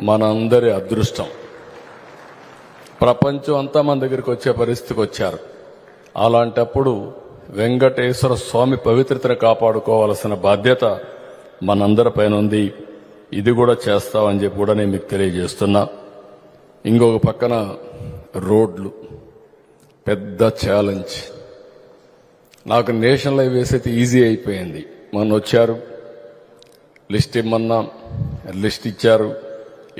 మనందరి అదృష్టం. ప్రపంచం అంతా మన దగ్గరికి వచ్చే పరిస్థితికి వచ్చారు. అలాంటప్పుడు వెంకటేశ్వర స్వామి పవిత్రతను కాపాడుకోవాల్సిన బాధ్యత మనందరిపైన ఉంది. ఇది కూడా చేస్తామని చెప్పి కూడా నేను మీకు తెలియజేస్తున్నా. ఇంకొక పక్కన రోడ్లు. పెద్ద ఛాలెంజ్ నాకు నేషనల్ హైవేస్ అయితే ఈజీ అయిపోయింది. మొన్న వచ్చారు. లిస్ట్ ఇమ్మన్నా. లిస్ట్ ఇచ్చారు.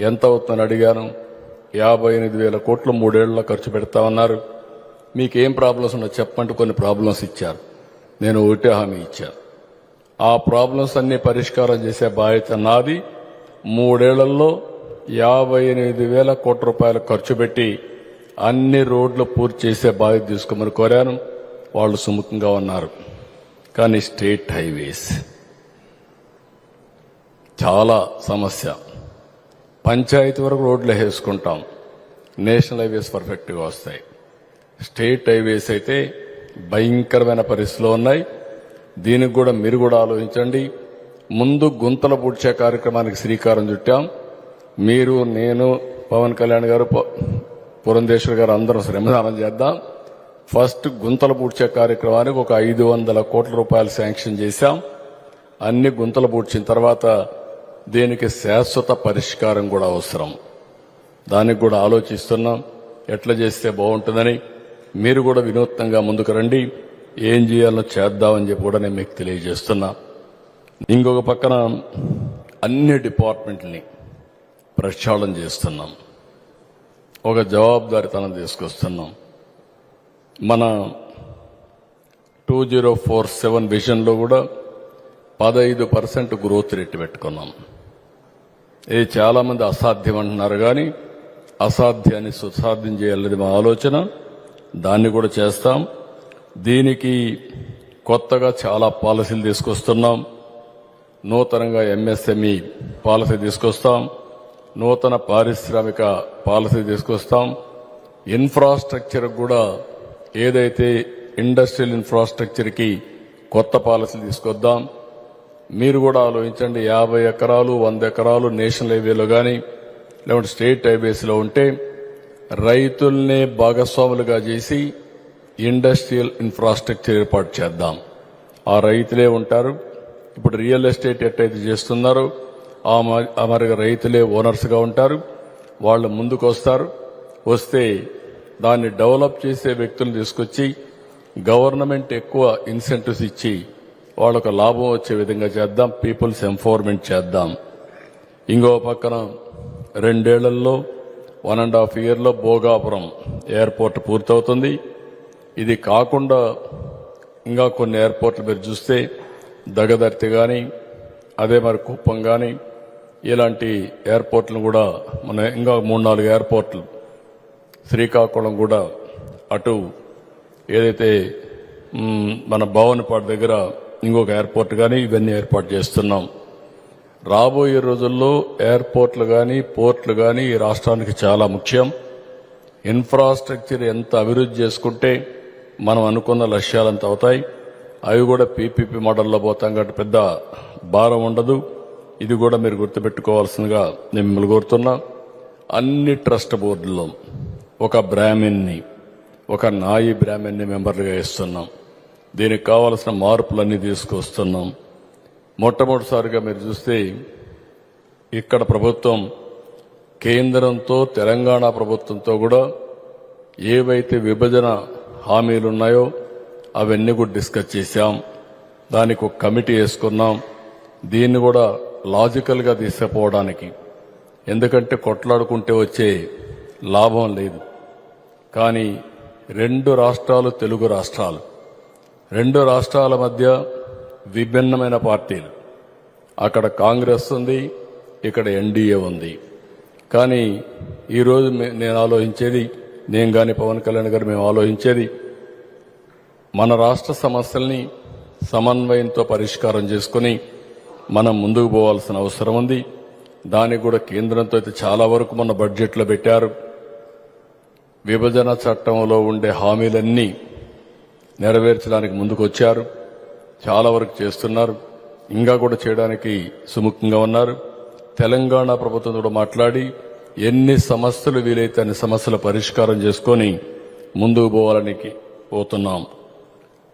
ఎంత అవుతుందని అడిగాను. యాభై ఎనిమిది వేల కోట్లు మూడేళ్ళలో ఖర్చు పెడతామన్నారు మీకు ఏం ప్రాబ్లమ్స్ ఉన్నా చెప్పంటే కొన్ని ప్రాబ్లమ్స్ ఇచ్చారు. నేను ఒకటే హామీ ఇచ్చాను. ఆ ప్రాబ్లమ్స్ అన్ని పరిష్కారం చేసే బాధ్యత నాది. మూడేళ్ళలో యాభై ఎనిమిది వేల కోట్ల రూపాయలు ఖర్చు పెట్టి అన్ని రోడ్లు పూర్తి చేసే బాధ్యత తీసుకోమని కోరాను. వాళ్ళు సుముఖంగా ఉన్నారు. కానీ స్టేట్ హైవేస్ చాలా సమస్య. పంచాయతీ వరకు రోడ్లు వేసుకుంటాం. నేషనల్ హైవేస్ పర్ఫెక్ట్గా వస్తాయి. స్టేట్ హైవేస్ అయితే భయంకరమైన పరిస్థితులు ఉన్నాయి. దీనికి కూడా మీరు కూడా ఆలోచించండి. ముందు గుంతలు పూడ్చే కార్యక్రమానికి శ్రీకారం చుట్టాం. మీరు నేను పవన్ కళ్యాణ్ గారు పురంధేశ్వర్ గారు అందరం శ్రమదానం చేద్దాం. ఫస్ట్ గుంతలు పూడ్చే కార్యక్రమానికి ఒక ఐదు వందల కోట్ల రూపాయలు శాంక్షన్ చేశాం. అన్ని గుంతలు పూడ్చిన తర్వాత దీనికి శాశ్వత పరిష్కారం కూడా అవసరం. దానికి కూడా ఆలోచిస్తున్నాం. ఎట్లా చేస్తే బాగుంటుందని మీరు కూడా వినూత్నంగా ముందుకు రండి. ఏం చేయాలో చేద్దామని చెప్పి కూడా నేను మీకు తెలియజేస్తున్నా. ఇంకొక పక్కన అన్ని డిపార్ట్మెంట్ని ప్రక్షాళన చేస్తున్నాం. ఒక జవాబుదారితనం తీసుకొస్తున్నాం. మన టూ జీరో ఫోర్ సెవెన్ విజన్లో కూడా పదహైదు పర్సెంట్ గ్రోత్ రేట్ పెట్టుకున్నాం. ఇది చాలామంది అసాధ్యం అంటున్నారు కానీ అసాధ్యాన్ని సుసాధ్యం చేయాలనేది మా ఆలోచన. దాన్ని కూడా చేస్తాం. దీనికి కొత్తగా చాలా పాలసీలు తీసుకొస్తున్నాం. నూతనంగా ఎంఎస్ఎంఈ పాలసీ తీసుకొస్తాం. నూతన పారిశ్రామిక పాలసీ తీసుకొస్తాం. ఇన్ఫ్రాస్ట్రక్చర్ కూడా ఏదైతే ఇండస్ట్రియల్ ఇన్ఫ్రాస్ట్రక్చర్కి కొత్త పాలసీ తీసుకొద్దాం. మీరు కూడా ఆలోచించండి యాభై ఎకరాలు వంద ఎకరాలు నేషనల్ హైవేలో కానీ లేకుంటే స్టేట్ హైవేస్లో ఉంటే రైతుల్నే భాగస్వాములుగా చేసి ఇండస్ట్రియల్ ఇన్ఫ్రాస్ట్రక్చర్ ఏర్పాటు చేద్దాం. ఆ రైతులే ఉంటారు. ఇప్పుడు రియల్ ఎస్టేట్ ఎట్టయితే చేస్తున్నారో ఆ ఆ మరి రైతులే ఓనర్స్గా ఉంటారు. వాళ్ళు ముందుకు వస్తారు వస్తే దాన్ని డెవలప్ చేసే వ్యక్తులు తీసుకొచ్చి గవర్నమెంట్ ఎక్కువ ఇన్సెంటివ్స్ ఇచ్చి వాళ్ళకు లాభం వచ్చే విధంగా చేద్దాం పీపుల్స్ ఎంఫోర్మెంట్ చేద్దాం. ఇంకో పక్కన రెండేళ్ళలో వన్ అండ్ హాఫ్ ఇయర్లో భోగాపురం ఎయిర్పోర్ట్ పూర్తవుతుంది. ఇది కాకుండా ఇంకా కొన్ని ఎయిర్పోర్ట్లు మీరు చూస్తే దగదర్తి కానీ అదే మరి కుప్పం కానీ ఇలాంటి ఎయిర్పోర్ట్లను కూడా మన ఇంకా మూడు నాలుగు ఎయిర్పోర్ట్లు శ్రీకాకుళం కూడా అటు ఏదైతే మన భవనపాడు దగ్గర ఇంకొక ఎయిర్పోర్ట్ కానీ ఇవన్నీ ఏర్పాటు చేస్తున్నాం. రాబోయే రోజుల్లో ఎయిర్పోర్ట్లు కానీ పోర్ట్లు కానీ ఈ రాష్ట్రానికి చాలా ముఖ్యం. ఇన్ఫ్రాస్ట్రక్చర్ ఎంత అభివృద్ధి చేసుకుంటే మనం అనుకున్న లక్ష్యాలంత అవుతాయి. అవి కూడా పీపీపీ మోడల్లో పోతాం కాబట్టి పెద్ద భారం ఉండదు. ఇది కూడా మీరు గుర్తుపెట్టుకోవాల్సిందిగా నేను మిమ్మల్ని కోరుతున్నా. అన్ని ట్రస్ట్ బోర్డుల్లో ఒక బ్రాహ్మిన్ని ఒక నాయి బ్రాహ్మణ్ని మెంబర్లుగా ఇస్తున్నాం దీనికి కావలసిన మార్పులన్నీ తీసుకొస్తున్నాం. మొట్టమొదటిసారిగా మీరు చూస్తే ఇక్కడ ప్రభుత్వం కేంద్రంతో తెలంగాణ ప్రభుత్వంతో కూడా ఏవైతే విభజన హామీలు ఉన్నాయో అవన్నీ కూడా డిస్కస్ చేశాం. దానికి ఒక కమిటీ వేసుకున్నాం. దీన్ని కూడా లాజికల్గా తీసుకుపోవడానికి. ఎందుకంటే కొట్లాడుకుంటే వచ్చే లాభం లేదు. కానీ రెండు రాష్ట్రాలు తెలుగు రాష్ట్రాలు. రెండు రాష్ట్రాల మధ్య విభిన్నమైన పార్టీలు. అక్కడ కాంగ్రెస్ ఉంది ఇక్కడ ఎన్డీఏ ఉంది. కానీ ఈరోజు నేను ఆలోచించేది నేను కానీ పవన్ కళ్యాణ్ గారు మేము ఆలోచించేది మన రాష్ట్ర సమస్యల్ని సమన్వయంతో పరిష్కారం చేసుకుని మనం ముందుకు పోవాల్సిన అవసరం ఉంది. దానికి కూడా కేంద్రంతో అయితే చాలా వరకు మన బడ్జెట్లో పెట్టారు. విభజన చట్టంలో ఉండే హామీలన్నీ నెరవేర్చడానికి ముందుకు వచ్చారు చాలా వరకు చేస్తున్నారు. ఇంకా కూడా చేయడానికి సుముఖంగా ఉన్నారు. తెలంగాణ ప్రభుత్వం కూడా మాట్లాడి ఎన్ని సమస్యలు వీలైతే అన్ని సమస్యల పరిష్కారం చేసుకొని ముందుకు పోవాలని పోతున్నాం.